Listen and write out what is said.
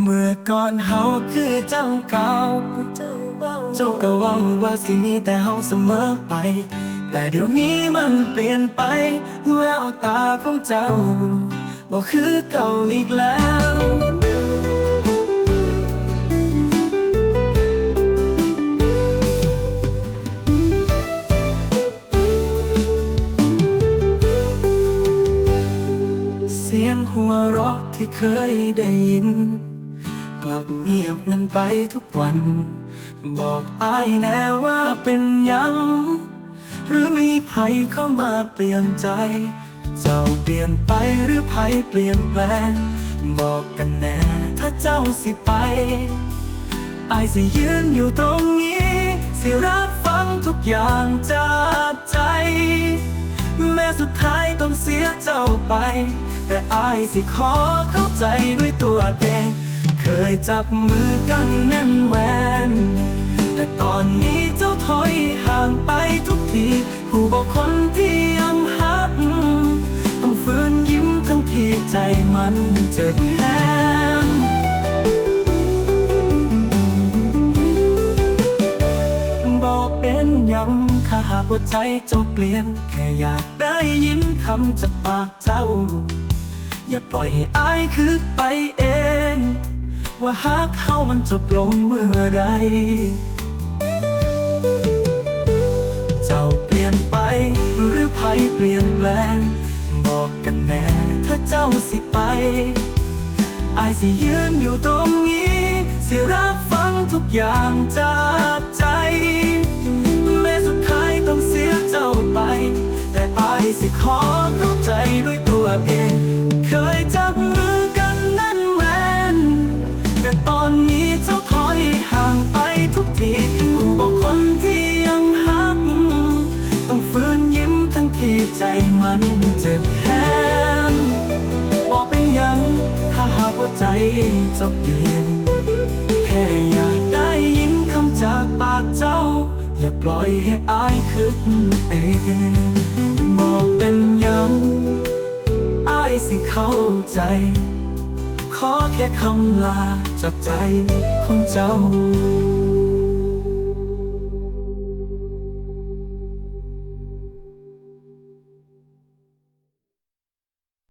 เมื่อก่อนเฮาคือเจ้าเก่า เจ้าก็วังว่าสิมีแต่เฮาเสมอไป แต่เดี๋ยวนี้มันเปลี่ยนไปแววตาของเจ้าบ่คือเก่าอีกแล้วเสียงหัวเราะที่เคยได้ยิน บเงียบนั้นไปทุกวัน บอกอายแน่ว่าเป็นยัง หรือมีภัยเข้ามาเปลี่ยนใจ เจ้าเปลี่ยนไปหรือภัยเปลี่ยนแปลง บอกกันแน่ถ้าเจ้าสิไปอายสิยืนอยู่ตรงนี้ สิรับฟังทุกอย่างจากใจ แม้สุดท้ายต้องเสียเจ้าไป แต่อายสิขอเข้าใจด้วยตัวเอง ยจับมือกันแน่นแน่นแต่ตอนนี้เจ้าถอยห่างไปทุกที ผู้บอกคนที่ยังหักต้องฝืนยิ้มทั้งที่ใจมันเจ็บแน่นบอกเป็นยังข้าหากว่าใจเจ้าเปลี่ยน แค่อยากได้ยินคำจากปากเจ้า อย่าปล่อยให้อายคืนไปเอง ว่าหากเขามันจบลงเมื่อใด เจ้าเปลี่ยนไปหรือภัยเปลี่ยนแปลง บอกกันแน่ถ้าเจ้าสิไปอายสิยืนอยู่ตรงนี้ สิรับฟังทุกอย่างจ้า มันเจ็บแค้นบอกเป็นยัง ถ้าหากว่าใจจะเปลี่ยนแค่อยากได้ยินคำจากปากเจ้า อย่าปล่อยให้อายคิดเองบอกเป็นยังอายสิเข้าใจ ขอแค่คำลาจากใจของเจ้า